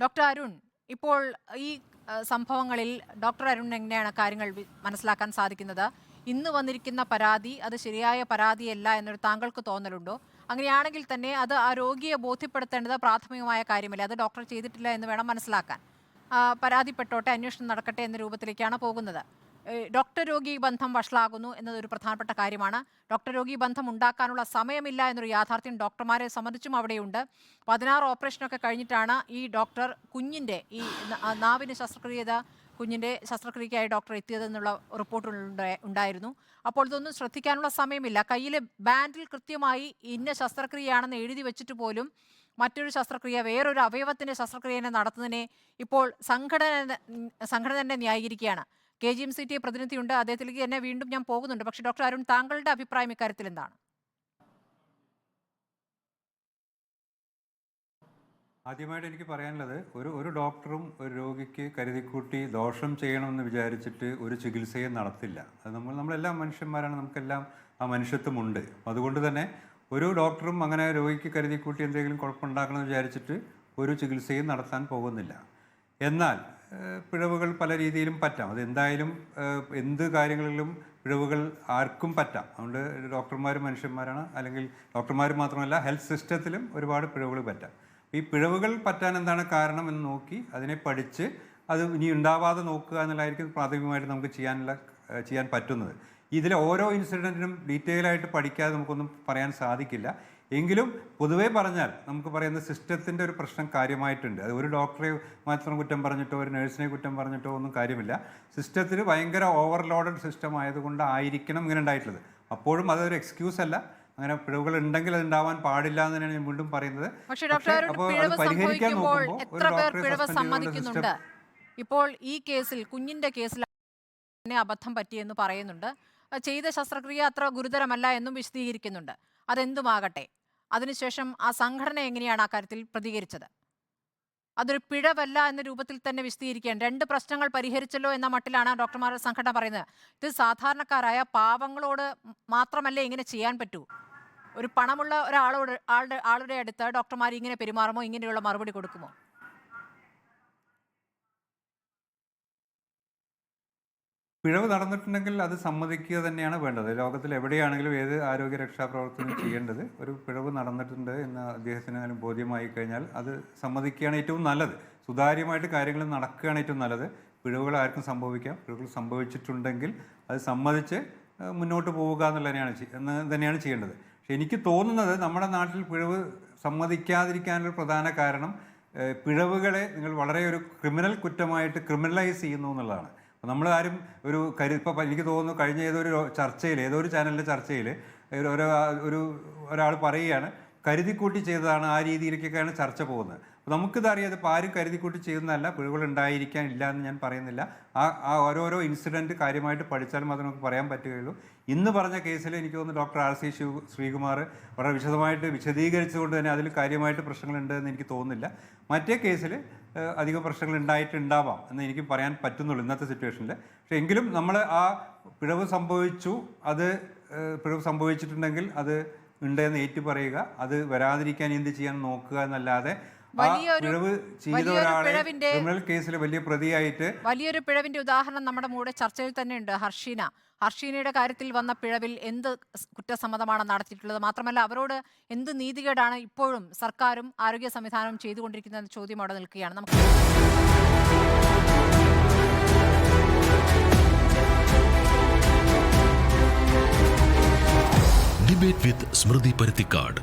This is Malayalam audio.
ഡോക്ടർ അരുൺ ഇപ്പോൾ ഈ സംഭവങ്ങളിൽ ഡോക്ടർ അരുൺ എങ്ങനെയാണ് കാര്യങ്ങൾ മനസ്സിലാക്കാൻ സാധിക്കുന്നത്? ഇന്ന് വന്നിരിക്കുന്ന പരാതി അത് ശരിയായ പരാതിയല്ല എന്നൊരു താങ്കൾക്ക് തോന്നലുണ്ടോ? അങ്ങനെയാണെങ്കിൽ തന്നെ അത് ആ രോഗിയെ ബോധ്യപ്പെടുത്തേണ്ടത് പ്രാഥമികമായ കാര്യമല്ലേ? അത് ഡോക്ടർ ചെയ്തിട്ടില്ല എന്ന് വേണം മനസ്സിലാക്കാൻ. പരാതിപ്പെട്ടോട്ടെ അന്വേഷണം നടക്കട്ടെ എന്ന രൂപത്തിലേക്കാണ് പോകുന്നത്. ഡോക്ടർ രോഗി ബന്ധം വഷളാകുന്നു എന്നതൊരു പ്രധാനപ്പെട്ട കാര്യമാണ്. ഡോക്ടർ രോഗി ബന്ധം ഉണ്ടാക്കാനുള്ള സമയമില്ല എന്നൊരു യാഥാർത്ഥ്യം ഡോക്ടർമാരെ സംബന്ധിച്ചും അവിടെയുണ്ട്. പതിനാറ് ഓപ്പറേഷനൊക്കെ കഴിഞ്ഞിട്ടാണ് ഈ ഡോക്ടർ കുഞ്ഞിന്റെ ഈ നാവിന് ശസ്ത്രക്രിയത കുഞ്ഞിന്റെ ശസ്ത്രക്രിയയ്ക്കായി ഡോക്ടർ എത്തിയതെന്നുള്ള റിപ്പോർട്ടുകൾ ഉണ്ടായിരുന്നു. അപ്പോൾ ഇതൊന്നും ശ്രദ്ധിക്കാനുള്ള സമയമില്ല. കയ്യിലെ ബാൻഡിൽ കൃത്യമായി ഇന്ന ശസ്ത്രക്രിയയാണെന്ന് എഴുതി വെച്ചിട്ട് പോലും മറ്റൊരു ശസ്ത്രക്രിയ വേറൊരു അവയവത്തിന്റെ ശസ്ത്രക്രിയനെ നടത്തുന്നതിനെ ഇപ്പോൾ സംഘടന സംഘടന തന്നെ ന്യായീകരിക്കുകയാണ്. K G M C T പ്രതിനിധിയുണ്ട്. അദ്ദേഹത്തിലേക്ക് എന്നെ വീണ്ടും ഞാൻ പോകുന്നുണ്ട്. പക്ഷേ ഡോക്ടർ അരുൺ താങ്കളുടെ അഭിപ്രായം ഇക്കാര്യത്തിൽ എന്താണ്? ആദ്യമായിട്ട് എനിക്ക് പറയാനുള്ളത് ഒരു ഒരു ഡോക്ടറും ഒരു രോഗിക്ക് കരുതിക്കൂട്ടി ദോഷം ചെയ്യണമെന്ന് വിചാരിച്ചിട്ട് ഒരു ചികിത്സയും നടത്തില്ല. അത് നമ്മൾ നമ്മളെല്ലാം മനുഷ്യന്മാരാണ്. നമുക്കെല്ലാം ആ മനുഷ്യത്വമുണ്ട്. അതുകൊണ്ട് തന്നെ ഒരു ഡോക്ടറും അങ്ങനെ രോഗിക്ക് കരുതിക്കൂട്ടി എന്തെങ്കിലും കുഴപ്പമുണ്ടാക്കണമെന്ന് വിചാരിച്ചിട്ട് ഒരു ചികിത്സയും നടത്താൻ പോകുന്നില്ല. എന്നാൽ പിഴവുകൾ പല രീതിയിലും പറ്റാം. അതെന്തായാലും എന്ത് കാര്യങ്ങളിലും പിഴവുകൾ ആർക്കും പറ്റാം. അതുകൊണ്ട് ഡോക്ടർമാർ മനുഷ്യന്മാരാണ്. അല്ലെങ്കിൽ ഡോക്ടർമാർ മാത്രമല്ല ഹെൽത്ത് സിസ്റ്റത്തിലും ഒരുപാട് പിഴവുകൾ പറ്റാം. ഈ പിഴവുകൾ പറ്റാൻ എന്താണ് കാരണം എന്ന് നോക്കി അതിനെ പഠിച്ച് അത് ഇനി ഉണ്ടാവാതെ നോക്കുക എന്നുള്ളതായിരിക്കും പ്രാഥമികമായിട്ട് നമുക്ക് ചെയ്യാനുള്ള ചെയ്യാൻ പറ്റുന്നത്. ഇതിലെ ഓരോ ഇൻസിഡന്റിനും ഡീറ്റെയിൽ ആയിട്ട് പഠിക്കാതെ നമുക്കൊന്നും പറയാൻ സാധിക്കില്ല. എങ്കിലും പൊതുവേ പറഞ്ഞാൽ നമുക്ക് പറയുന്ന സിസ്റ്റത്തിന്റെ ഒരു പ്രശ്നം കാര്യമായിട്ടുണ്ട്. അത് ഒരു ഡോക്ടറെ മാത്രം കുറ്റം പറഞ്ഞിട്ടോ ഒരു നഴ്സിനെ കുറ്റം പറഞ്ഞിട്ടോ ഒന്നും കാര്യമില്ല. സിസ്റ്റത്തിൽ ഭയങ്കര ഓവർലോഡഡ് സിസ്റ്റം ആയതുകൊണ്ട് ആയിരിക്കണം ഇങ്ങനെ ഉണ്ടായിട്ടുള്ളത്. അപ്പോഴും അതൊരു എക്സ്ക്യൂസ് അല്ല. അങ്ങനെ പിഴവുകൾ ഉണ്ടെങ്കിൽ അത് ഉണ്ടാവാൻ പാടില്ല എന്ന് തന്നെയാണ് ഞാൻ വീണ്ടും പറയുന്നത്. പക്ഷേ ഡോക്ടർ പരിഹരിക്കാൻ നോക്കുമ്പോൾ ഇപ്പോൾ ഈ കേസിൽ കുഞ്ഞിന്റെ കേസിൽ തന്നെ അബദ്ധം പറ്റിയെന്ന് പറയുന്നുണ്ട്. ചെയ്ത ശസ്ത്രക്രിയ അത്ര ഗുരുതരമല്ല എന്നും വിശദീകരിക്കുന്നുണ്ട്. അതെന്തുമാകട്ടെ? അതിനുശേഷം ആ സംഘടന എങ്ങനെയാണ് ആ കാര്യത്തിൽ പ്രതികരിച്ചത്? അതൊരു പിഴവല്ല എന്ന രൂപത്തിൽ തന്നെ വിശദീകരിക്കാൻ രണ്ട് പ്രശ്നങ്ങൾ പരിഹരിച്ചല്ലോ എന്ന മട്ടിലാണ് ഡോക്ടർമാരുടെ സംഘടന പറയുന്നത്. ഇത് സാധാരണക്കാരായ പാവങ്ങളോട് മാത്രമല്ലേ ഇങ്ങനെ ചെയ്യാൻ പറ്റൂ? ഒരു പണമുള്ള ഒരാളോട് ആളുടെ ആളുടെ അടുത്ത് ഡോക്ടർമാർ ഇങ്ങനെ പെരുമാറുമോ? ഇങ്ങനെയുള്ള മറുപടി കൊടുക്കുമോ? പിഴവ് നടന്നിട്ടുണ്ടെങ്കിൽ അത് സമ്മതിക്കുക തന്നെയാണ് വേണ്ടത്. ലോകത്തിൽ എവിടെയാണെങ്കിലും ഏത് ആരോഗ്യ രക്ഷാ പ്രവർത്തനം ചെയ്യേണ്ടത് ഒരു പിഴവ് നടന്നിട്ടുണ്ട് എന്ന് അദ്ദേഹത്തിന് ബോധ്യമായി കഴിഞ്ഞാൽ അത് സമ്മതിക്കുകയാണ് ഏറ്റവും നല്ലത്. സുതാര്യമായിട്ട് കാര്യങ്ങൾ നടക്കുകയാണ് ഏറ്റവും നല്ലത്. പിഴവുകൾ ആർക്കും സംഭവിക്കാം. പിഴവുകൾ സംഭവിച്ചിട്ടുണ്ടെങ്കിൽ അത് സമ്മതിച്ച് മുന്നോട്ട് പോവുക എന്നുള്ളതിനെയാണ് എന്ന് തന്നെയാണ് ചെയ്യേണ്ടത്. പക്ഷെ എനിക്ക് തോന്നുന്നത് നമ്മുടെ നാട്ടിൽ പിഴവ് സമ്മതിക്കാതിരിക്കാനൊരു പ്രധാന കാരണം പിഴവുകളെ നിങ്ങൾ വളരെ ഒരു ക്രിമിനൽ കുറ്റമായിട്ട് ക്രിമിനലൈസ് ചെയ്യുന്നു എന്നുള്ളതാണ്. നമ്മൾ ആരും ഒരു കരു ഇപ്പോൾ എനിക്ക് തോന്നുന്നു കഴിഞ്ഞ ഏതൊരു ചർച്ചയിൽ ഏതോ ഒരു ചാനലിന്റെ ചർച്ചയിൽ ഒരു ഒരു ഒരാൾ പറയുകയാണ് കരുതിക്കൂട്ടി ചെയ്തതാണ് ആ രീതിയിലേക്കൊക്കെയാണ് ചർച്ച പോകുന്നത്. അപ്പോൾ നമുക്കിത് അറിയാതെ ഇപ്പോൾ ആരും കരുതിക്കൂട്ടി ചെയ്യുന്നതല്ല. പിഴവുകൾ ഉണ്ടായിരിക്കാൻ ഇല്ല എന്ന് ഞാൻ പറയുന്നില്ല. ആ ആ ഓരോരോ ഇൻസിഡന്റ് കാര്യമായിട്ട് പഠിച്ചാൽ മാത്രമേ നമുക്ക് പറയാൻ പറ്റുകയുള്ളൂ. ഇന്ന് പറഞ്ഞ കേസിൽ എനിക്ക് തോന്നുന്നു doctor R C Siva Sreekumar വളരെ വിശദമായിട്ട് വിശദീകരിച്ചുകൊണ്ട് തന്നെ അതിൽ കാര്യമായിട്ട് പ്രശ്നങ്ങളുണ്ട് എന്ന് എനിക്ക് തോന്നുന്നില്ല. മറ്റേ കേസിൽ അധികം പ്രശ്നങ്ങൾ ഉണ്ടായിട്ടുണ്ടാവാം എന്ന് എനിക്ക് പറയാൻ പറ്റുന്നുള്ളൂ ഇന്നത്തെ സിറ്റുവേഷനിൽ. പക്ഷേ എങ്കിലും നമ്മൾ ആ പിഴവ് സംഭവിച്ചു അത് പിഴവ് സംഭവിച്ചിട്ടുണ്ടെങ്കിൽ അത് ഉണ്ടെന്ന് ഏറ്റു പറയുക അത് വരാതിരിക്കാൻ എന്ത് ചെയ്യാൻ നോക്കുക എന്നല്ലാതെ ക്രിമിനൽ കേസിൽ വലിയ പ്രതിയായിട്ട് വലിയൊരു പിഴവിന്റെ ഉദാഹരണം നമ്മുടെ കൂടെ ചർച്ചയിൽ തന്നെയുണ്ട്. ഹർഷീന. ഹർഷീനയുടെ കാര്യത്തിൽ വന്ന പിഴവിൽ എന്ത് കുറ്റസമ്മതമാണ് നടത്തിയിട്ടുള്ളത്? മാത്രമല്ല അവരോട് എന്ത് നീതികേടാണ് ഇപ്പോഴും സർക്കാരും ആരോഗ്യ സംവിധാനവും ചെയ്തുകൊണ്ടിരിക്കുന്ന എന്ന ചോദ്യം അവിടെ നിൽക്കുകയാണ്. നമുക്ക് ഡിബേറ്റ് വിത്ത് സ്മൃതി പരുത്തിക്കാട്